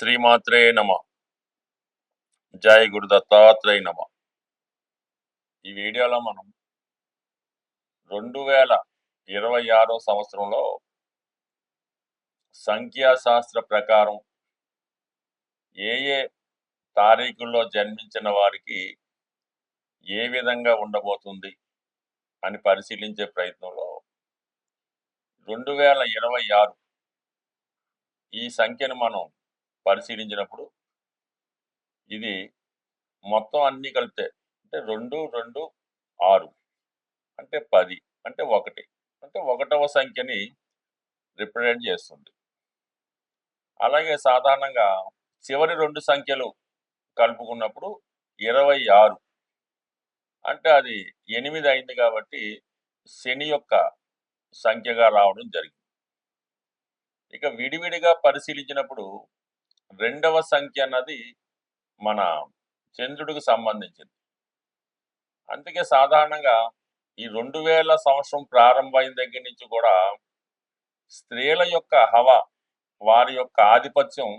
శ్రీమాత్రే నమ. జై గురు దత్తాత్రేయ నమ. ఈ వీడియోలో మనం రెండు వేల ఇరవై ఆరో సంవత్సరంలో సంఖ్యాశాస్త్ర ప్రకారం ఏ ఏ తారీఖుల్లో జన్మించిన వారికి ఏ విధంగా ఉండబోతుంది అని పరిశీలించే ప్రయత్నంలో రెండు వేల ఇరవై ఆరు ఈ సంఖ్యను మనం పరిశీలించినప్పుడు ఇది మొత్తం అన్ని కలిపితే అంటే రెండు రెండు ఆరు అంటే పది అంటే ఒకటి అంటే ఒకటవ సంఖ్యని రిప్రజెంట్ చేస్తుంది. అలాగే సాధారణంగా చివరి రెండు సంఖ్యలు కలుపుకున్నప్పుడు ఇరవై ఆరు అంటే అది ఎనిమిది అయింది కాబట్టి శని యొక్క సంఖ్యగా రావడం జరిగింది. ఇక విడివిడిగా పరిశీలించినప్పుడు రెండవ సంఖ్య అన్నది మన చంద్రుడికి సంబంధించింది. అందుకే సాధారణంగా ఈ రెండు వేల సంవత్సరం ప్రారంభమైన దగ్గర నుంచి కూడా స్త్రీల యొక్క హవ వారి యొక్క ఆధిపత్యం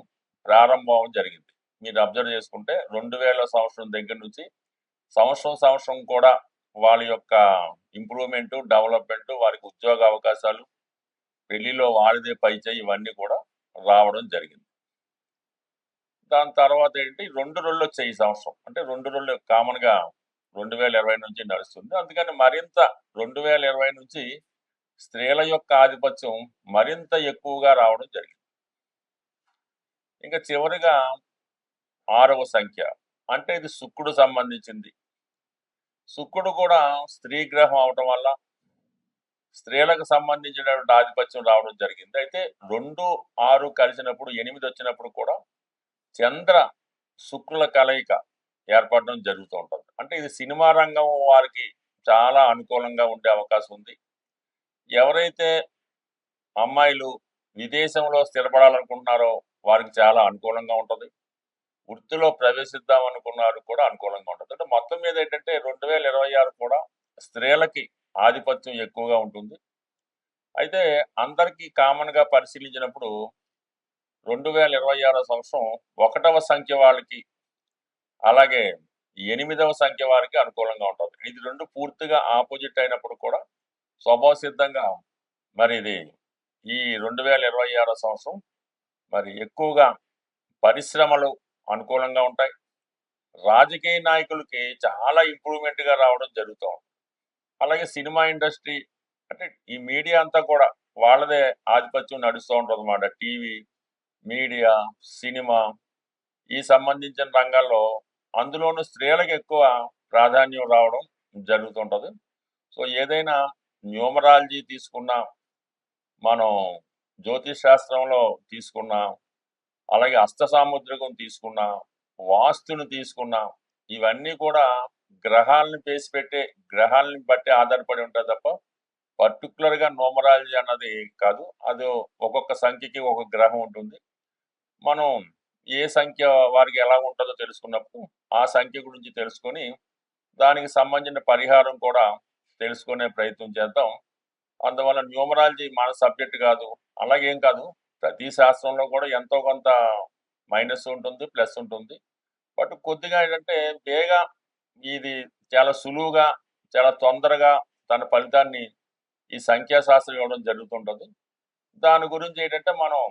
ప్రారంభం జరిగింది. మీరు అబ్జర్వ్ చేసుకుంటే రెండు వేల సంవత్సరం దగ్గర నుంచి సంవత్సరం సంవత్సరం కూడా వాళ్ళ యొక్క ఇంప్రూవ్మెంట్ డెవలప్మెంట్ వారికి ఉద్యోగ అవకాశాలు పెళ్ళిలో వారిదే పైచేయి ఇవన్నీ కూడా రావడం జరిగింది. దాని తర్వాత ఏంటి? రెండు రోజులు వచ్చాయి ఈ సంవత్సరం. అంటే రెండు రోజులు కామన్గా రెండు వేల ఇరవై నుంచి నడుస్తుంది. అందుకని మరింత రెండు వేల ఇరవై నుంచి స్త్రీల యొక్క ఆధిపత్యం మరింత ఎక్కువగా రావడం జరిగింది. ఇంకా చివరిగా ఆరవ సంఖ్య. అంటే ఇది శుక్రుడు సంబంధించింది. శుక్రుడు కూడా స్త్రీ గ్రహం అవటం వల్ల స్త్రీలకు సంబంధించినటువంటి ఆధిపత్యం రావడం జరిగింది. అయితే రెండు ఆరు కలిసినప్పుడు ఎనిమిది వచ్చినప్పుడు కూడా చంద్ర శుక్రుల కలయిక ఏర్పడడం జరుగుతూ ఉంటుంది. అంటే ఇది సినిమా రంగం వారికి చాలా అనుకూలంగా ఉండే అవకాశం ఉంది. ఎవరైతే అమ్మాయిలు విదేశంలో స్థిరపడాలనుకుంటున్నారో వారికి చాలా అనుకూలంగా ఉంటుంది. వృత్తిలో ప్రవేశిద్దాం అనుకున్నారు కూడా అనుకూలంగా ఉంటుంది. అంటే మొత్తం మీద ఏంటంటే రెండు వేల ఇరవై ఆరు కూడా స్త్రీలకి ఆధిపత్యం ఎక్కువగా ఉంటుంది. అయితే అందరికీ కామన్గా పరిశీలించినప్పుడు రెండు వేల ఇరవై ఆరో సంవత్సరం ఒకటవ సంఖ్య వాళ్ళకి అలాగే ఎనిమిదవ సంఖ్య వారికి అనుకూలంగా ఉంటుంది. ఇది రెండు పూర్తిగా ఆపోజిట్ అయినప్పుడు కూడా స్వభావసిద్ధంగా మరి ఇది ఈ రెండు వేల ఇరవై ఆరో సంవత్సరం మరి ఎక్కువగా పరిశ్రమలు అనుకూలంగా ఉంటాయి. రాజకీయ నాయకులకి చాలా ఇంప్రూవ్మెంట్గా రావడం జరుగుతూ ఉంటుంది. అలాగే సినిమా ఇండస్ట్రీ అంటే ఈ మీడియా అంతా కూడా వాళ్ళదే ఆధిపత్యం నడుస్తూ ఉంటుంది అన్నమాట. టీవీ మీడియా సినిమా ఈ సంబంధించిన రంగాల్లో అందులోనూ స్త్రీలకు ఎక్కువ ప్రాధాన్యం రావడం జరుగుతుంటుంది. సో ఏదైనా న్యూమరాలజీ తీసుకున్నా మనం జ్యోతిష్ శాస్త్రంలో తీసుకున్నా అలాగే అస్తసాముద్రికం తీసుకున్నా వాస్తుని తీసుకున్నా ఇవన్నీ కూడా గ్రహాలను పేసి పెట్టే గ్రహాలని బట్టి ఆధారపడి ఉంటుంది తప్ప పర్టికులర్గా నోమరాలజీ అన్నది కాదు. అది ఒక్కొక్క సంఖ్యకి ఒక గ్రహం ఉంటుంది. మనం ఏ సంఖ్య వారికి ఎలా ఉంటుందో తెలుసుకున్నప్పుడు ఆ సంఖ్య గురించి తెలుసుకొని దానికి సంబంధించిన పరిహారం కూడా తెలుసుకునే ప్రయత్నం చేద్దాం. అందువల్ల న్యూమరాలజీ మన సబ్జెక్ట్ కాదు అలాగేం కాదు. ప్రతి శాస్త్రంలో కూడా ఎంతో కొంత మైనస్ ఉంటుంది ప్లస్ ఉంటుంది. బట్ కొద్దిగా ఏంటంటే బేగా ఇది చాలా సులువుగా చాలా తొందరగా తన ఫలితాన్ని ఈ సంఖ్యాశాస్త్రం ఇవ్వడం జరుగుతుంటుంది. దాని గురించి ఏంటంటే మనం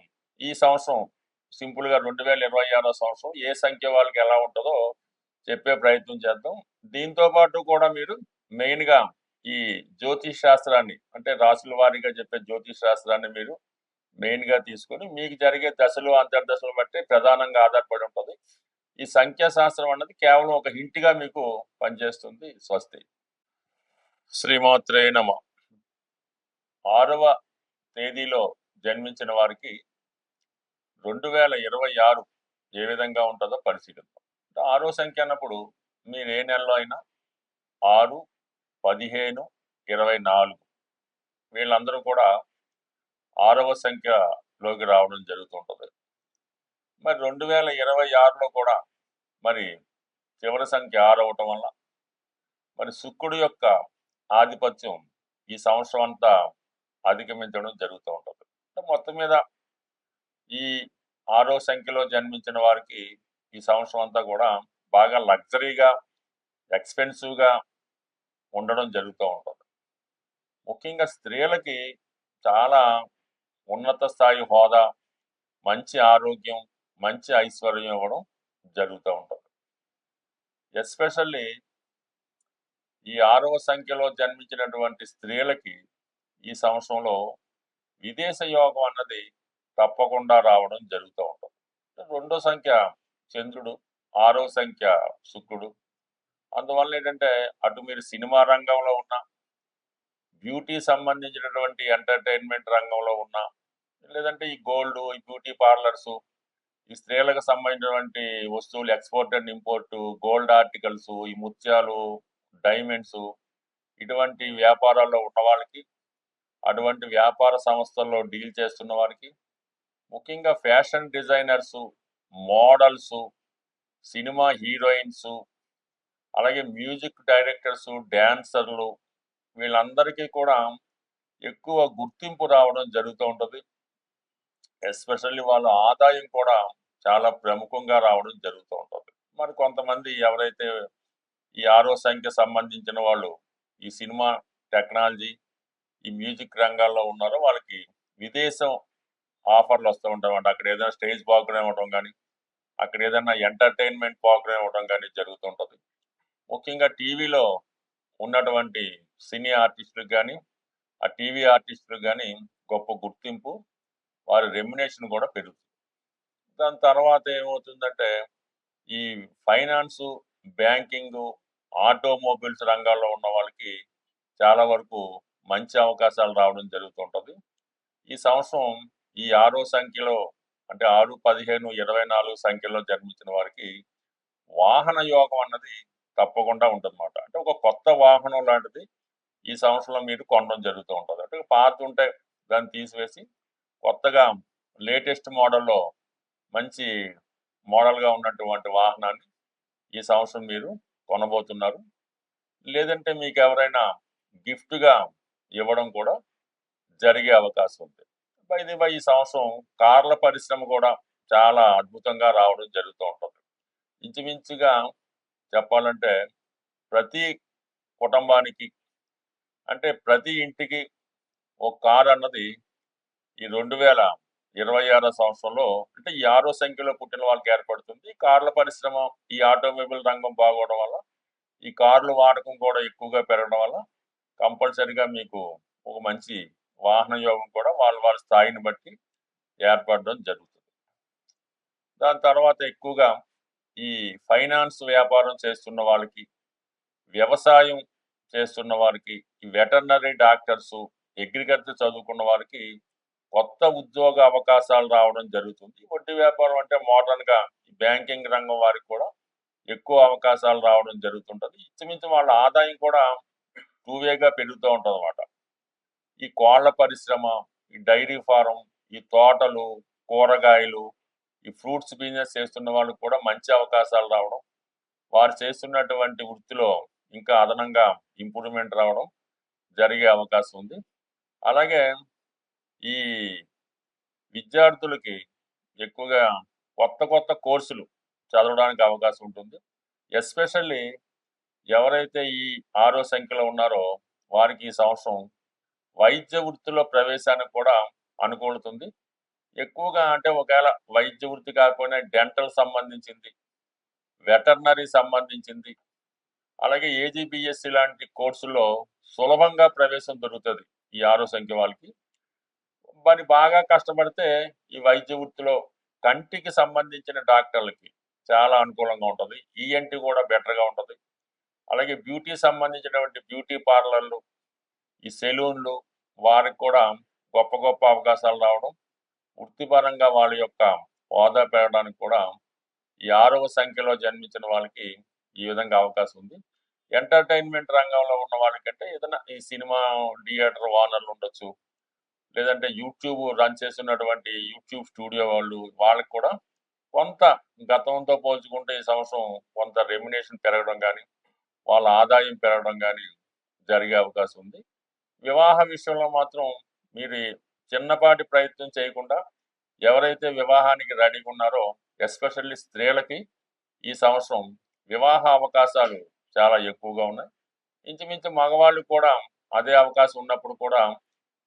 ఈ సంవత్సరం సింపుల్గా రెండు వేల ఇరవై ఆరో సంవత్సరం ఏ సంఖ్య వాళ్ళకి ఎలా ఉంటుందో చెప్పే ప్రయత్నం చేద్దాం. దీంతో పాటు కూడా మీరు మెయిన్గా ఈ జ్యోతిష్ శాస్త్రాన్ని అంటే రాసుల వారీగా చెప్పే జ్యోతిష్ శాస్త్రాన్ని మీరు మెయిన్గా తీసుకొని మీకు జరిగే దశలు అంతర్దశలు బట్టి ప్రధానంగా ఆధారపడి ఉంటుంది. ఈ సంఖ్యాశాస్త్రం అన్నది కేవలం ఒక హింట్గా మీకు పనిచేస్తుంది. స్వస్తి. శ్రీమాత్రే నమ. ఆరవ తేదీలో జన్మించిన వారికి రెండు వేల ఇరవై ఆరు ఏ విధంగా ఉంటుందో పరిశీలిద్దాం. అంటే ఆరో సంఖ్య అన్నప్పుడు మీరు ఏ నెలలో అయినా ఆరు పదిహేను ఇరవై నాలుగు వీళ్ళందరూ కూడా ఆరవ సంఖ్యలోకి రావడం జరుగుతుంటుంది. మరి రెండు వేల ఇరవై ఆరులో కూడా మరి చివరి సంఖ్య ఆరు అవటం వల్ల మరి శుక్రుడు యొక్క ఆధిపత్యం ఈ సంవత్సరం అంతా అధిగమించడం జరుగుతూ ఉంటుంది. అంటే మొత్తం మీద ఈ ఆరో సంఖ్యలో జన్మించిన వారికి ఈ సంవత్సరం అంతా కూడా బాగా లగ్జరీగా ఎక్స్పెన్సివ్గా ఉండడం జరుగుతూ ఉంటుంది. ముఖ్యంగా స్త్రీలకి చాలా ఉన్నత స్థాయి హోదా మంచి ఆరోగ్యం మంచి ఐశ్వర్యం ఇవ్వడం జరుగుతూ ఉంటుంది. ఎస్పెషల్లీ ఈ ఆరవ సంఖ్యలో జన్మించినటువంటి స్త్రీలకి ఈ సంవత్సరంలో విదేశ యోగం అన్నది తప్పకుండా రావడం జరుగుతూ ఉంటుంది. రెండో సంఖ్య చంద్రుడు ఆరో సంఖ్య శుక్రుడు. అందువల్ల ఏంటంటే అటు మీరు సినిమా రంగంలో ఉన్న బ్యూటీ సంబంధించినటువంటి ఎంటర్టైన్మెంట్ రంగంలో ఉన్న లేదంటే ఈ గోల్డ్ ఈ బ్యూటీ పార్లర్స్ ఈ స్త్రీలకు సంబంధించినటువంటి వస్తువులు export and import gold articles ఈ ముత్యాలు డైమండ్స్ ఇటువంటి వ్యాపారాల్లో ఉన్న వాళ్ళకి అటువంటి వ్యాపార సంస్థల్లో డీల్ చేస్తున్న వారికి ముఖ్యంగా fashion designers models cinema heroines అలాగే మ్యూజిక్ డైరెక్టర్స్ డ్యాన్సర్లు వీళ్ళందరికీ కూడా ఎక్కువ గుర్తింపు రావడం జరుగుతూ ఉంటుంది. ఎస్పెషల్లీ వాళ్ళ ఆదాయం కూడా చాలా ప్రముఖంగా రావడం జరుగుతూ ఉంటుంది. మరి కొంతమంది ఎవరైతే ఈ ఆరో సంఖ్య సంబంధించిన వాళ్ళు ఈ సినిమా టెక్నాలజీ ఈ మ్యూజిక్ రంగాల్లో ఉన్నారో వాళ్ళకి విదేశం ఆఫర్లు వస్తూ ఉంటామండి అక్కడ ఏదైనా స్టేజ్ ప్రోగ్రామ్ ఇవ్వడం కానీ అక్కడ ఏదైనా ఎంటర్టైన్మెంట్ ప్రోగ్రామ్ ఇవ్వడం కానీ జరుగుతుంటుంది ముఖ్యంగా టీవీలో ఉన్నటువంటి సినీ ఆర్టిస్టులకు కానీ ఆ టీవీ ఆర్టిస్టులకు కానీ గొప్ప గుర్తింపు వారి రెమ్యునేషన్ కూడా పెరుగుతుంది. దాని తర్వాత ఏమవుతుందంటే ఈ ఫైనాన్సు బ్యాంకింగ్ ఆటోమొబైల్స్ రంగాల్లో ఉన్న వాళ్ళకి చాలా వరకు మంచి అవకాశాలు రావడం జరుగుతుంటుంది ఈ సంవత్సరం ఈ ఆరో సంఖ్యలో అంటే ఆరు పదిహేను ఇరవై నాలుగు సంఖ్యలో జన్మించిన వారికి వాహన యోగం అన్నది తప్పకుండా ఉంటుందన్నమాట. అంటే ఒక కొత్త వాహనం లాంటిది ఈ సంవత్సరంలో మీరు కొనడం జరుగుతూ ఉంటుంది. అంటే పాత ఉంటే దాన్ని తీసివేసి కొత్తగా లేటెస్ట్ మోడల్లో మంచి మోడల్గా ఉన్నటువంటి వాహనాన్ని ఈ సంవత్సరం మీరు కొనబోతున్నారు. లేదంటే మీకు ఎవరైనా గిఫ్ట్గా ఇవ్వడం కూడా జరిగే అవకాశం ఉంది. ఇది ఈ సంవత్సరం కార్ల పరిశ్రమ కూడా చాలా అద్భుతంగా రావడం జరుగుతూ ఉంటుంది. ఇంచుమించుగా చెప్పాలంటే ప్రతి కుటుంబానికి అంటే ప్రతి ఇంటికి ఒక కారు అన్నది ఈ రెండు వేల ఇరవై ఆరో సంవత్సరంలో అంటే ఈ ఆరో సంఖ్యలో పుట్టిన వాళ్ళకి ఏర్పడుతుంది. ఈ కార్ల పరిశ్రమ ఈ ఆటోమొబైల్ రంగం బాగోవడం వల్ల ఈ కార్లు వాడకం కూడా ఎక్కువగా పెరగడం వల్ల కంపల్సరిగా మీకు ఒక మంచి వాహన యోగం కూడా వాళ్ళ వాళ్ళ స్థాయిని బట్టి ఏర్పడడం జరుగుతుంది. దాని తర్వాత ఎక్కువగా ఈ ఫైనాన్స్ వ్యాపారం చేస్తున్న వాళ్ళకి వ్యవసాయం చేస్తున్న వారికి ఈ వెటర్నరీ డాక్టర్స్ అగ్రికల్చర్ చదువుకున్న వారికి కొత్త ఉద్యోగ అవకాశాలు రావడం జరుగుతుంది. వడ్డీ వ్యాపారం అంటే మోడర్న్గా ఈ బ్యాంకింగ్ రంగం వారికి కూడా ఎక్కువ అవకాశాలు రావడం జరుగుతుంటుంది. ఇంచుమించు వాళ్ళ ఆదాయం కూడా టూ వేగా పెరుగుతూ ఉంటుంది అన్నమాట ఈ కోళ్ళ పరిశ్రమ ఈ డైరీ ఫారం ఈ తోటలు కూరగాయలు ఈ ఫ్రూట్స్ బిజినెస్ చేస్తున్న వాళ్ళకి కూడా మంచి అవకాశాలు రావడం వారు చేస్తున్నటువంటి వృత్తిలో ఇంకా అదనంగా ఇంప్రూవ్మెంట్ రావడం జరిగే అవకాశం ఉంది. అలాగే ఈ విద్యార్థులకి ఎక్కువగా కొత్త కొత్త కోర్సులు చదవడానికి అవకాశం ఉంటుంది. ఎస్పెషల్లీ ఎవరైతే ఈ ఆరో సంఖ్యలో ఉన్నారో వారికి ఈ సంవత్సరం వైద్య వృత్తిలో ప్రవేశానికి కూడా అనుకూలుతుంది. ఎక్కువగా అంటే ఒకవేళ వైద్య వృత్తి కాకపోయినా డెంటల్ సంబంధించింది వెటర్నరీ సంబంధించింది అలాగే ఏజీబిఎస్సి లాంటి కోర్సుల్లో సులభంగా ప్రవేశం దొరుకుతుంది ఈ ఆరో సంఖ్య వాళ్ళకి. మరి బాగా కష్టపడితే ఈ వైద్య వృత్తిలో కంటికి సంబంధించిన డాక్టర్లకి చాలా అనుకూలంగా ఉంటుంది. ఈఎన్టీ కూడా బెటర్గా ఉంటుంది. అలాగే బ్యూటీ సంబంధించినటువంటి బ్యూటీ పార్లర్లు ఈ సెలూన్లు వారికి కూడా గొప్ప గొప్ప అవకాశాలు రావడం వృత్తిపరంగా వాళ్ళ యొక్క హోదా పెరగడానికి కూడా ఈ ఆరవ సంఖ్యలో జన్మించిన వాళ్ళకి ఈ విధంగా అవకాశం ఉంది. ఎంటర్టైన్మెంట్ రంగంలో ఉన్న వాళ్ళకంటే ఏదైనా ఈ సినిమా థియేటర్ ఓనర్లు ఉండొచ్చు లేదంటే యూట్యూబ్ రన్ చేస్తున్నటువంటి యూట్యూబ్ స్టూడియో వాళ్ళు వాళ్ళకి కూడా కొంత గతంతో పోల్చుకుంటే ఈ సంవత్సరం కొంత రెమ్యునేషన్ పెరగడం కానీ వాళ్ళ ఆదాయం పెరగడం కానీ జరిగే అవకాశం ఉంది. వివాహ విషయంలో మాత్రం మీరు చిన్నపాటి ప్రయత్నం చేయకుండా ఎవరైతే వివాహానికి రెడీగా ఉన్నారో ఎస్పెషల్లీ స్త్రీలకి ఈ సంవత్సరం వివాహ అవకాశాలు చాలా ఎక్కువగా ఉన్నాయి. ఇంచుమించు మగవాళ్ళు కూడా అదే అవకాశం ఉన్నప్పుడు కూడా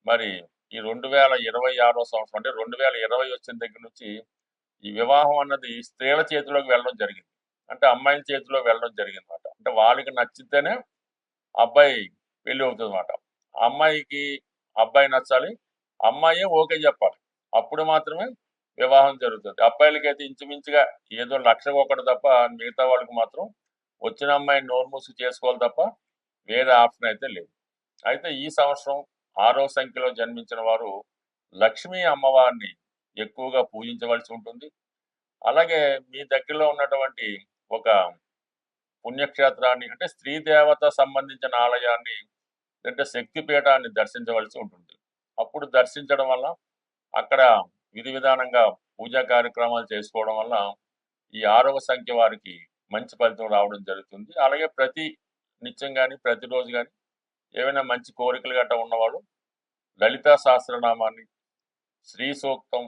మరి ఈ రెండు వేల ఇరవై ఆరో సంవత్సరం అంటే రెండు వేల ఇరవై వచ్చిన దగ్గర నుంచి ఈ వివాహం అన్నది స్త్రీల చేతిలోకి వెళ్ళడం జరిగింది. అంటే అమ్మాయిల చేతిలో వెళ్ళడం జరిగింది అనమాట అంటే వాళ్ళకి నచ్చితేనే అబ్బాయి పెళ్ళి అవుతుంది అనమాట అమ్మాయికి అబ్బాయి నచ్చాలి అమ్మాయి ఓకే చెప్పాలి. అప్పుడు మాత్రమే వివాహం జరుగుతుంది. అబ్బాయిలకైతే ఇంచుమించుగా ఏదో లక్ష ఒకటి తప్ప మిగతా వాళ్ళకి మాత్రం వచ్చిన అమ్మాయిని నోరు మూసి చేసుకోవాలి తప్ప వేరే ఆప్షన్ అయితే లేదు. అయితే ఈ సంవత్సరం ఆరో సంఖ్యలో జన్మించిన వారు లక్ష్మీ అమ్మవారిని ఎక్కువగా పూజించవలసి ఉంటుంది. అలాగే మీ దగ్గరలో ఉన్నటువంటి ఒక పుణ్యక్షేత్రాన్ని అంటే స్త్రీ దేవత సంబంధించిన ఆలయాన్ని అంటే శక్తిపీఠాన్ని దర్శించవలసి ఉంటుంది. అప్పుడు దర్శించడం వల్ల అక్కడ విధి విధానంగా పూజా కార్యక్రమాలు చేసుకోవడం వల్ల ఈ ఆరవ సంఖ్య వారికి మంచి ఫలితం రావడం జరుగుతుంది. అలాగే ప్రతి నిత్యం కానీ ప్రతిరోజు కానీ ఏమైనా మంచి కోరికలు గట్రా ఉన్నవాడు లలితా సహస్రనామాన్ని శ్రీ సూక్తం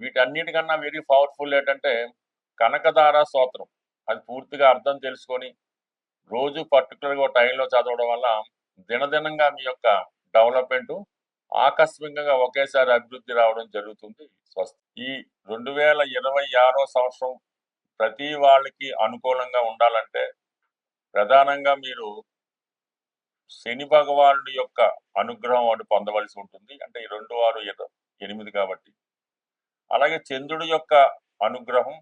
వీటన్నిటికన్నా వెరీ పవర్ఫుల్ ఏంటంటే కనకధార స్తోత్రం. అది పూర్తిగా అర్థం తెలుసుకొని రోజు పర్టికులర్గా టైంలో చదవడం వల్ల దినదినంగా మీ యొక్క డెవలప్మెంట్ ఆకస్మికంగా ఒకేసారి అభివృద్ధి రావడం జరుగుతుంది. స్వస్తి ఈ రెండు వేల ఇరవై ఆరో సంవత్సరం ప్రతి వాళ్ళకి అనుకూలంగా ఉండాలంటే ప్రధానంగా మీరు శని భగవానుడి యొక్క అనుగ్రహం వాడు పొందవలసి ఉంటుంది. అంటే ఈ రెండు వారు ఎనిమిది కాబట్టి. అలాగే చంద్రుడి యొక్క అనుగ్రహం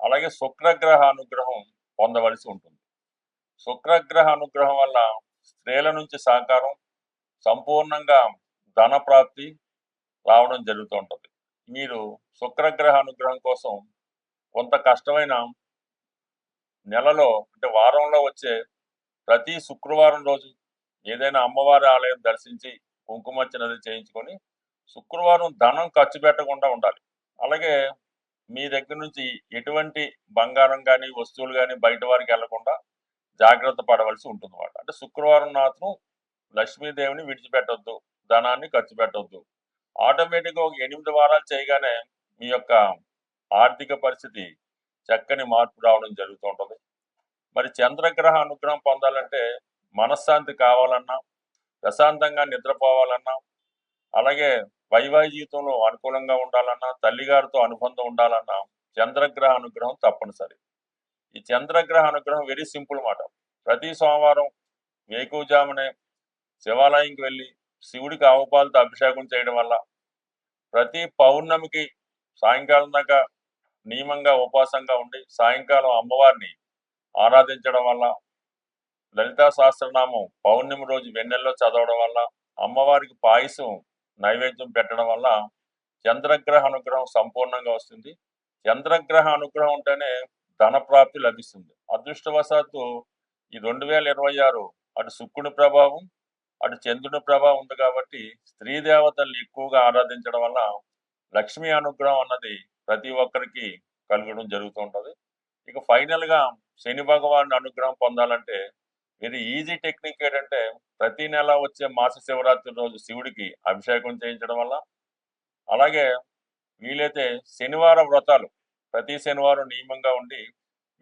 అలాగే శుక్రగ్రహ అనుగ్రహం పొందవలసి ఉంటుంది. శుక్రగ్రహ అనుగ్రహం వల్ల స్త్రీల నుంచి సహకారం సంపూర్ణంగా ధన ప్రాప్తి రావడం జరుగుతూ ఉంటుంది. మీరు శుక్రగ్రహ అనుగ్రహం కోసం కొంత కష్టమైన నెలలో అంటే వారంలో వచ్చే ప్రతి శుక్రవారం రోజు ఏదైనా అమ్మవారి ఆలయం దర్శించి కుంకుమచ్చినది చేయించుకొని శుక్రవారం ధనం ఖర్చు పెట్టకుండా ఉండాలి. అలాగే మీ దగ్గర నుంచి ఎటువంటి బంగారం కానీ వస్తువులు కానీ బయట వారికి వెళ్ళకుండా జాగ్రత్త పడవలసి ఉంటుంది అన్నమాట అంటే శుక్రవారం మాత్రం లక్ష్మీదేవిని విడిచిపెట్టొద్దు ధనాన్ని ఖర్చు పెట్టొద్దు. ఆటోమేటిక్గా ఒక ఎనిమిది వారాలు చేయగానే మీ యొక్క ఆర్థిక పరిస్థితి చక్కని మార్పు రావడం జరుగుతూ ఉంటుంది. మరి చంద్రగ్రహ అనుగ్రహం పొందాలంటే మనశ్శాంతి కావాలన్నా ప్రశాంతంగా నిద్రపోవాలన్నా అలాగే వైవాహిక జీవితంలో అనుకూలంగా ఉండాలన్నా తల్లిగారితో అనుబంధం ఉండాలన్నా చంద్రగ్రహ అనుగ్రహం తప్పనిసరి. ఈ చంద్రగ్రహ అనుగ్రహం వెరీ సింపుల్ మాట. ప్రతి సోమవారం వేకువజామునే శివాలయంకి వెళ్ళి శివుడికి ఆవుపాలతో అభిషేకం చేయడం వల్ల ప్రతి పౌర్ణమికి సాయంకాలం దాకా నియమంగా ఉపవాసంగా ఉండి సాయంకాలం అమ్మవారిని ఆరాధించడం వల్ల లలితా సహస్రనామం పౌర్ణమి రోజు వెన్నెల్లో చదవడం వల్ల అమ్మవారికి పాయసం నైవేద్యం పెట్టడం వల్ల చంద్రగ్రహ అనుగ్రహం సంపూర్ణంగా వస్తుంది. చంద్రగ్రహ అనుగ్రహం ఉంటేనే ధనప్రాప్తి లభిస్తుంది. అదృష్టవశాత్తు ఈ రెండు వేల ఇరవై ఆరు అటు శుక్రుని ప్రభావం అటు చంద్రుని ప్రభావం ఉంది కాబట్టి స్త్రీ దేవతల్ని ఎక్కువగా ఆరాధించడం వల్ల లక్ష్మీ అనుగ్రహం అన్నది ప్రతి ఒక్కరికి కలగడం జరుగుతూ ఉంటుంది. ఇక ఫైనల్గా శని భగవాన్ అనుగ్రహం పొందాలంటే వెరీ ఈజీ టెక్నిక్ ఏంటంటే ప్రతి నెల వచ్చే మాస శివరాత్రి రోజు శివుడికి అభిషేకం చేయించడం వల్ల. అలాగే వీలైతే శనివారం వ్రతాలు ప్రతి శనివారం నియమంగా ఉండి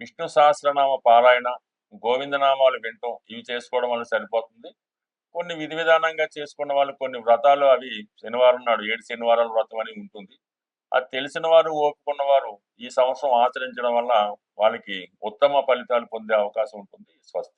విష్ణు సహస్రనామ పారాయణ గోవిందనామాలు వినటం ఇవి చేసుకోవడం వల్ల సరిపోతుంది. కొన్ని విధి విధానంగా చేసుకున్న వాళ్ళు కొన్ని వ్రతాలు అవి శనివారం నాడు ఏడు శనివారాల వ్రతం అని ఉంటుంది. అది తెలిసిన వారు ఓపుకున్న వారు ఈ సంవత్సరం ఆచరించడం వల్ల వాళ్ళకి ఉత్తమ ఫలితాలు పొందే అవకాశం ఉంటుంది. స్వస్తి.